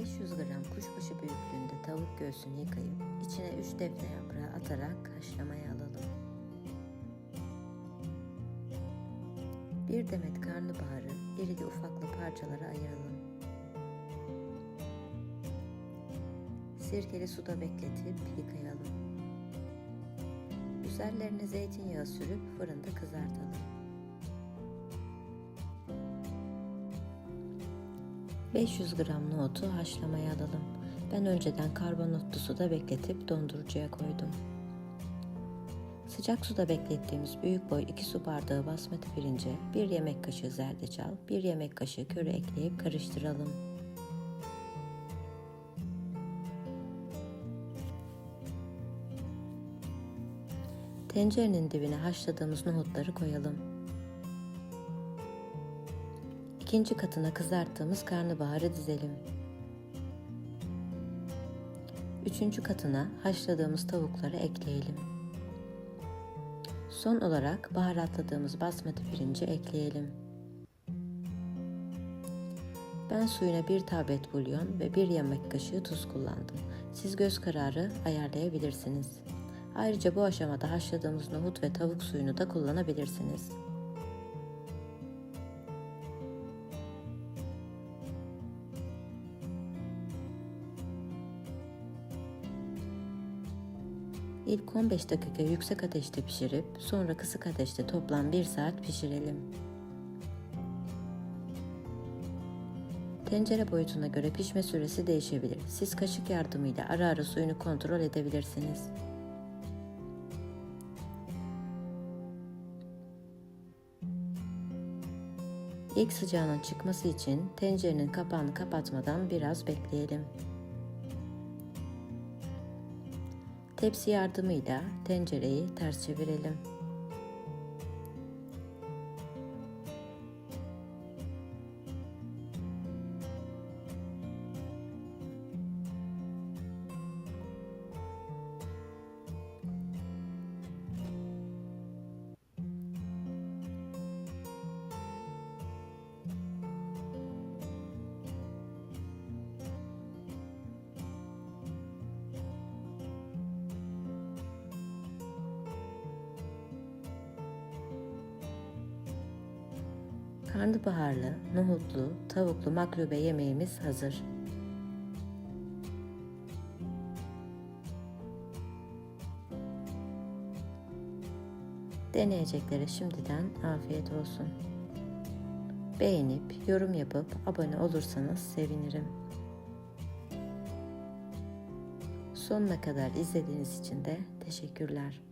500 gram kuşbaşı büyüklüğünde tavuk göğsünü yıkayıp içine 3 defne yaprağı atarak haşlamaya alalım. Bir demet karnabaharı irili ufaklı parçalara ayıralım. Sirkeli suda bekletip yıkayalım. Üzerlerine zeytinyağı sürüp fırında kızartalım. 500 gram nohutu haşlamaya alalım. Ben önceden karbonatlı suda bekletip dondurucuya koydum. Sıcak suda beklettiğimiz büyük boy 2 su bardağı basmati pirince 1 yemek kaşığı zerdeçal, 1 yemek kaşığı köri ekleyip karıştıralım. Tencerenin dibine haşladığımız nohutları koyalım. İkinci katına kızarttığımız karnabaharı dizelim. Üçüncü katına haşladığımız tavukları ekleyelim. Son olarak baharatladığımız basmati pirinci ekleyelim. Ben suyuna bir tablet bulyon ve bir yemek kaşığı tuz kullandım. Siz göz kararı ayarlayabilirsiniz. Ayrıca bu aşamada haşladığımız nohut ve tavuk suyunu da kullanabilirsiniz. İlk 15 dakika yüksek ateşte pişirip sonra kısık ateşte toplam 1 saat pişirelim. Tencere boyutuna göre pişme süresi değişebilir. Siz kaşık yardımıyla ara ara suyunu kontrol edebilirsiniz. İlk sıcağının çıkması için tencerenin kapağını kapatmadan biraz bekleyelim. Tepsi yardımıyla tencereyi ters çevirelim. Karnabaharlı, nohutlu, tavuklu maklube yemeğimiz hazır. Deneyeceklere şimdiden afiyet olsun. Beğenip, yorum yapıp abone olursanız sevinirim. Sonuna kadar izlediğiniz için de teşekkürler.